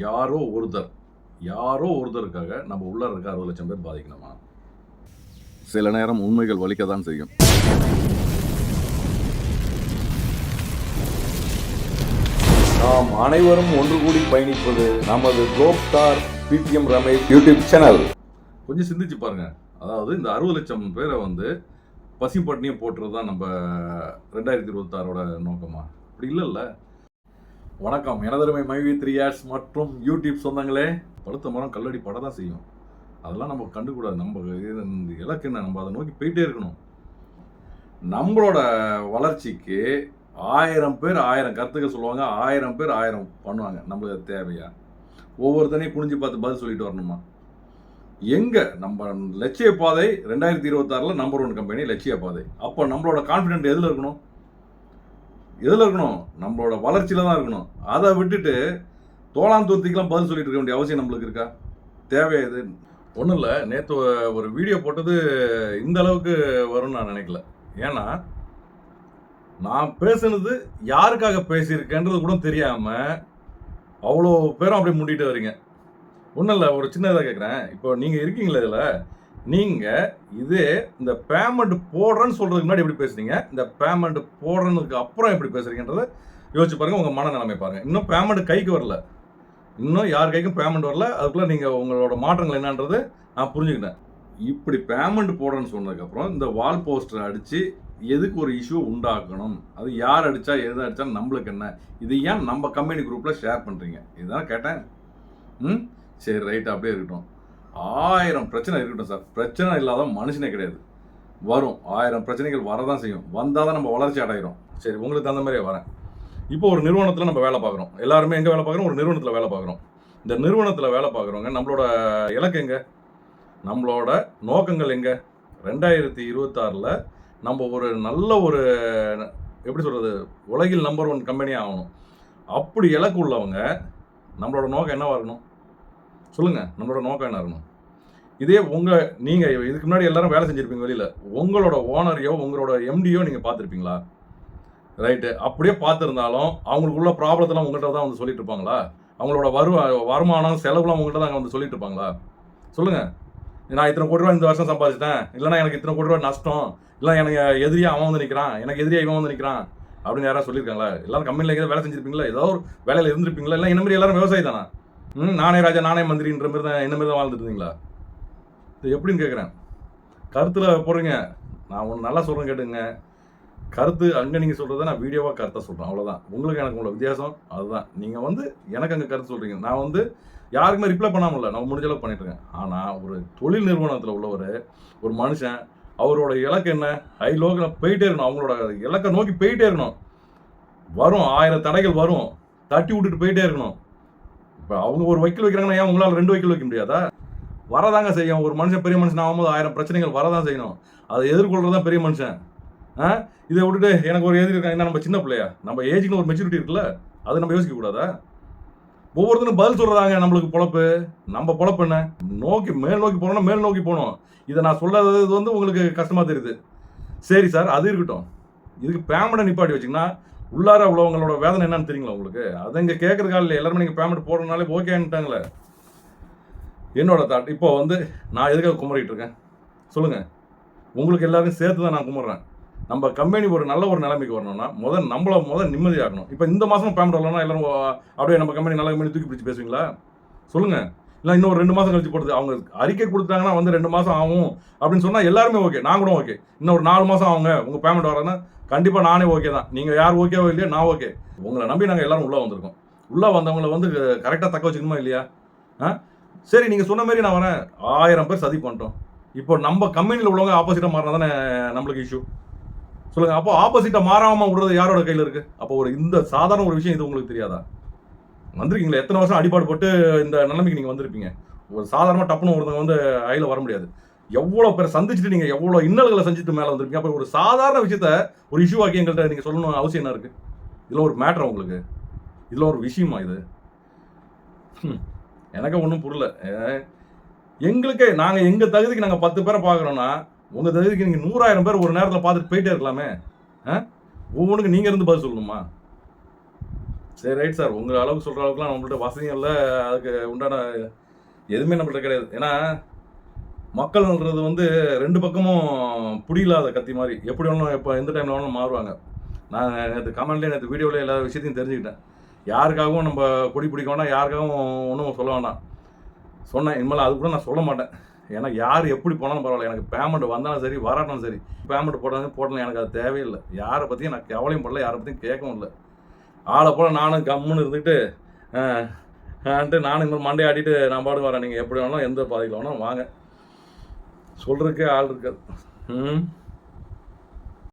யாரோ ஒருத்தர் யாரோ ஒருத்தருக்காக நம்ம உள்ள இருக்க அறுபது லட்சம் பேர் பாதிக்கணுமா? சில நேரம் உண்மைகள் வலிக்க தான் செய்யும். நாம் அனைவரும் ஒன்று கூடி பயணிப்பது நமது கோப்தார் பிபிஎம் ரமேஷ் யூடியூப் சேனல். கொஞ்சம் சிந்திச்சு பாருங்க. அதாவது இந்த அறுபது லட்சம் பேரை வந்து பசி பட்டினியை போட்டுறது தான் நம்ம ரெண்டாயிரத்தி இருபத்தாறோட நோக்கமா? அப்படி இல்லைல்ல. வணக்கம். எனதருமை மைவி த்ரீ இயர்ஸ் மற்றும் யூடியூப் சொந்தங்களே பழுத்த மரம் கல்லடி பட தான் செய்யும். அதெல்லாம் நம்ம கண்டுக்கூடாது. நம்ம இது- இந்த இலக்கு என்ன? நம்ம அதை நோக்கி போயிட்டே இருக்கணும். நம்மளோட வளர்ச்சிக்கு ஆயிரம் பேர் ஆயிரம் கருத்துக்கள் சொல்லுவாங்க. ஆயிரம் பேர் ஆயிரம் பண்ணுவாங்க. நம்மளுக்கு தேவையா? ஒவ்வொருத்தனையும் குனிஞ்சு பார்த்து பதில் சொல்லிட்டு வரணுமா? எங்கே? நம்ம லட்சிய பாதை ரெண்டாயிரத்தி இருபத்தாறுல நம்பர் ஒன் கம்பெனி லட்சிய பாதை. அப்போ நம்மளோட கான்ஃபிடென்ட் எதில் இருக்கணும்? எதில் இருக்கணும்? நம்மளோட வளர்ச்சியில் தான் இருக்கணும். அதை விட்டுட்டு தோளாந்தூர்த்திக்கெலாம் பதில் சொல்லிட்டு இருக்க வேண்டிய அவசியம் நம்மளுக்கு இருக்கா? தேவையா இது? ஒன்றும் இல்லை. நேற்று ஒரு வீடியோ போட்டது இந்த அளவுக்கு வரும்னு நான் நினைக்கல. ஏன்னா நான் பேசுனது யாருக்காக பேசியிருக்கேன்றது கூட தெரியாமல் அவ்வளோ பேரும் அப்படியே முண்டிட்டு வரீங்க. ஒன்றும் இல்லை. ஒரு சின்னதாக கேட்குறேன் இப்போ நீங்கள் இருக்கீங்களா இதில்? நீங்கள் இதே இந்த பேமெண்ட் போடுறேன்னு சொல்கிறதுக்கு முன்னாடி எப்படி பேசுறீங்க? இந்த பேமெண்ட் போடுறதுக்கு அப்புறம் எப்படி பேசுறீங்கன்றதை யோசிச்சு பாருங்கள் உங்கள் மனநிலைமை பாருங்கள் இன்னும் பேமெண்ட் கைக்கு வரல. இன்னும் யார் கைக்கும் பேமெண்ட் வரல. அதுக்குள்ளே நீங்கள் உங்களோட மாற்றங்கள் என்னன்றது நான் புரிஞ்சுக்கிட்டேன். இப்படி பேமெண்ட் போடுறேன்னு சொன்னதுக்கப்புறம் இந்த வால் போஸ்டர் அடித்து எதுக்கு ஒரு இஷ்யூ உண்டாக்கணும்? அது யார் அடித்தா எது அடித்தா நம்மளுக்கு என்ன? இது ஏன் நம்ம கம்பெனி குரூப்பில் ஷேர் பண்ணுறீங்க இதுதான் கேட்டேன். ம்? சரி ரைட் அப்படியே இருக்கட்டும். ஆயிரம் பிரச்சனை இருக்கட்டும் சார். பிரச்சனை இல்லாத மனுஷனே கிடையாது. வரும். ஆயிரம் பிரச்சனைகள் வரதான் செய்யும். வந்தால் தான் நம்ம வளர்ச்சி அடைகிறோம் சரி உங்களுக்கு தகுந்த மாதிரியே வரேன். இப்போ ஒரு நிறுவனத்தில் நம்ம வேலை பார்க்குறோம். எல்லாருமே எங்கே வேலை பார்க்குறோம்? ஒரு நிறுவனத்தில் வேலை பார்க்குறோம். இந்த நிறுவனத்தில் வேலை பார்க்குறவங்க நம்மளோட இலக்கு எங்கே? நம்மளோட நோக்கங்கள் எங்கே? ரெண்டாயிரத்தி இருபத்தாறில் நம்ம ஒரு நல்ல ஒரு எப்படி சொல்கிறது உலகில் நம்பர் ஒன் கம்பெனியாக ஆகணும். அப்படி இலக்கு உள்ளவங்க நம்மளோட நோக்கம் என்ன இருக்கணும்? சொல்லுங்கள் நம்மளோட நோக்கம் என்ன இருக்கணும்? இதே உங்கள் நீங்கள் இதுக்கு முன்னாடி எல்லாரும் வேலை செஞ்சுருப்பீங்க வெளியில். உங்களோட ஓனரையோ உங்களோட எம்டியோ நீங்கள் பார்த்துருப்பீங்களா? ரைட்டு அப்படியே பார்த்துருந்தாலும் அவங்களுக்குள்ள ப்ராப்ளத்தெல்லாம் உங்கள்கிட்ட தான் வந்து சொல்லிட்டு இருப்பாங்களா? அவங்களோட வரு வருமானம் செலவுலாம் உங்கள்கிட்ட தான் வந்து சொல்லிட்டு இருப்பாங்களா? சொல்லுங்கள் நான் இத்தனை கோடி ரூபா இந்த வருஷம் சம்பாதிச்சிட்டேன். இல்லைனா எனக்கு இத்தனை கோடி ரூபா நஷ்டம். இல்லை எனக்கு எதிரியாக அவன் வந்து நிற்கிறான் எனக்கு எதிரியா இவன் வந்து நிற்கிறான் அப்படின்னு யாராவது சொல்லியிருக்காங்களா? எல்லாரும் கம்பெனியில் எங்கேயாவது வேலை செஞ்சிருப்பீங்களா? ஏதோ ஒரு வேலையில் இருந்திருப்பீங்களா? இல்லை இந்த மாதிரி எல்லாரும் விவசாயி தானா? ம் நானே ராஜா நானே மந்திரின்ற மாதிரி தான் என்ன மாதிரி தான் வாழ்ந்துட்டு இருந்தீங்களா? இது எப்படின்னு கேட்குறேன் கருத்தில் போடுறீங்க. நான் ஒன்று நல்லா சொல்கிறேன் கேட்டுங்க கருத்து அங்கே நீங்கள் சொல்கிறத நான் வீடியோவாக கருத்தை சொல்கிறேன் அவ்வளோதான் உங்களுக்கு எனக்கு உள்ள வித்தியாசம் அதுதான். நீங்கள் வந்து எனக்கு அங்கே கருத்து சொல்கிறீங்க நான் வந்து யாருக்குமே ரிப்ளை பண்ணாமல் இல்லை. நான் முடிஞ்ச அளவுக்கு ஆனால் ஒரு தொழில் நிறுவனத்தில் உள்ளவர் ஒரு மனுஷன் அவரோட இலக்கு என்ன? ஹை லோக்கில் போயிட்டே இருக்கணும். அவங்களோட இலக்கை நோக்கி போயிட்டே இருக்கணும். வரும் ஆயிரம் தடைகள் வரும். தட்டி விட்டுட்டு போயிட்டே இருக்கணும். இப்போ அவங்க ஒரு வைக்கல் வைக்கிறாங்கன்னா ஏன் உங்களால் ரெண்டு வைக்கல் வைக்க முடியாதா? வரதாங்க செய்யும். ஒரு மனுஷன் பெரிய மனுஷன் ஆகும்போது ஆயிரம் பிரச்சனைகள் வரதான் செய்யணும். அதை எதிர்கொள்றது தான் பெரிய மனுஷன். ஆ? இதை விட்டுட்டு எனக்கு ஒரு எதிரி என்ன நம்ம சின்ன பிள்ளையா? நம்ம ஏஜுக்கு ஒரு மெச்சூரிட்டி இருக்குல்ல? அதை நம்ம யோசிக்க கூடாதா? ஒவ்வொருத்தரும் பதில் சொல்றதாங்க நம்மளுக்கு பொழப்பு. நம்ம பொழப்பு என்ன? நோக்கி மேல் நோக்கி போனோம்னா மேல் நோக்கி போகணும். இதை நான் சொல்லாதது வந்து உங்களுக்கு கஷ்டமாக தெரியுது. சரி சார் அது இருக்கட்டும். இதுக்கு பேமெண்ட்டை நிப்பாட்டி வச்சிங்கன்னா உள்ளார உள்ளவங்களோட வேதனை என்னன்னு தெரியுங்களா உங்களுக்கு? அதை இங்கே கேட்குற காலையில் எல்லாருமே நீங்கள் பேமெண்ட் போடுறதுனாலே ஓகேன்ட்டாங்களே என்னோட தாட் இப்போ வந்து நான் எதுக்காக குமரிட்டு இருக்கேன்? சொல்லுங்கள் உங்களுக்கு எல்லாருக்கும் சேர்த்து தான் நான் கும்பிட்றேன் நம்ம கம்பெனி ஒரு நல்ல ஒரு நிலைமைக்கு வரணும்னா முதல் நம்மள முதல் நிம்மதியாகணும் இப்போ இந்த மாதம் பேமெண்ட் வரலன்னா எல்லாரும் அப்படியே நம்ம கம்பெனி நல்ல கம்பெனி தூக்கி பிடிச்சி பேசுவீங்களா? சொல்லுங்கள் இல்லை இன்னும் ஒரு ரெண்டு மாதம் கழிச்சு போடுது அவங்க அறிக்கை கொடுத்தாங்கன்னா வந்து ரெண்டு மாதம் ஆகும் அப்படின்னு சொன்னால் எல்லாருமே ஓகே நான் கூட ஓகே இன்னும் ஒரு நாலு மாதம் ஆகுங்க. உங்கள் பேமெண்ட் வரேன்னா கண்டிப்பாக நானே ஓகே தான். நீங்கள் யார் ஓகேவோ இல்லையோ நான் ஓகே உங்களை நம்பி நாங்கள் எல்லாரும் உள்ளே வந்திருக்கோம். உள்ளே வந்தவங்கள வந்து கரெக்டாக தக்க வச்சுக்கணுமா இல்லையா? ஆ? சரி நீங்கள் சொன்ன மாதிரி நான் வரேன். ஆயிரம் பேர் சதி பண்ணிட்டோம். இப்போ நம்ம கம்பெனியில் உள்ளவங்க ஆப்போசிட்டாக மாறினா தானே நம்மளுக்கு இஷ்யூ சொல்லுங்கள் அப்போ ஆப்போசிட்டாக மாறாமல் விடுறது யாரோட கையில் இருக்குது அப்போ ஒரு இந்த சாதாரண ஒரு விஷயம் இது உங்களுக்கு தெரியாதா? வந்திருக்கீங்களா? எத்தனை வருஷம் அடிபாடு போட்டு இந்த நிலைமைக்கு நீங்கள் வந்திருப்பீங்க? ஒரு சாதாரணமாக டப்புன்னு ஒருத்தவங்க வந்து ஐயில் வர முடியாது. எவ்வளோ பேர் சந்திச்சுட்டு நீங்கள் எவ்வளோ இன்னல்களை சந்தித்து மேலே வந்திருக்கீங்க? அப்போ ஒரு சாதாரண விஷயத்த ஒரு இஷ்யூவாக்கி எங்கள்கிட்ட நீங்கள் சொல்லணும் அவசியம் என்ன இருக்குது இதில் ஒரு மேட்ரு உங்களுக்கு? இதில் ஒரு விஷயமா இது? எனக்கு ஒன்றும் புரியல. அஹ், எங்களுக்கே நாங்கள் எங்கள் தகுதிக்கு நாங்கள் பத்து பேரை பார்க்குறோன்னா உங்கள் தகுதிக்கு நீங்கள் நூறாயிரம் பேர் ஒரு நேரத்தில் பார்த்துட்டு போயிட்டே இருக்கலாமே? ஆ? ஒவ்வொன்றுக்கு நீங்கள் இருந்து பதில் சொல்லணுமா? சரி ரைட் சார் உங்கள் அளவுக்கு சொல்கிற அளவுக்குலாம் நம்மள்ட்ட வசதியும் இல்லை. அதுக்கு உண்டான எதுவுமே நம்மள்ட்ட கிடையாது. ஏன்னா மக்கள்ன்றது வந்து ரெண்டு பக்கமும் புடியில்லாத கத்தி மாதிரி. எப்படி வேணும் எப்போ எந்த டைமில் வேணும் மாறுவாங்க. நான் நேற்று கமெண்ட்லேயே நேற்று வீடியோவில் எல்லா விஷயத்தையும் தெரிஞ்சுக்கிட்டேன். யாருக்காகவும் நம்ம கொடி பிடிக்க வேண்டாம் யாருக்காகவும் ஒன்றும் சொல்ல வேண்டாம் சொன்னேன். இனிமேல் அது கூட நான் சொல்ல மாட்டேன். ஏன்னா யார் எப்படி போனாலும் பரவாயில்ல. எனக்கு பேமெண்ட் வந்தாலும் சரி வராட்டாலும் சரி பேமெண்ட் போட்டாலும் போடலாம். எனக்கு அது தேவையில்லை. யாரை பற்றியும் நான் கவலையும் படல யாரை பற்றியும் கேட்கவும் இல்லை. ஆளை போல் நானும் கம்முன்னு இருந்துக்கிட்டு ஆன்ட்டு நானும் இந்த மாதிரி மண்டை நான் பாடு வரேன். நீங்கள் எப்படி வேணாலும் எந்த பாதையில் வேணாலும் வாங்க. சொல்கிறதுக்கே ஆள் இருக்காது. ம்?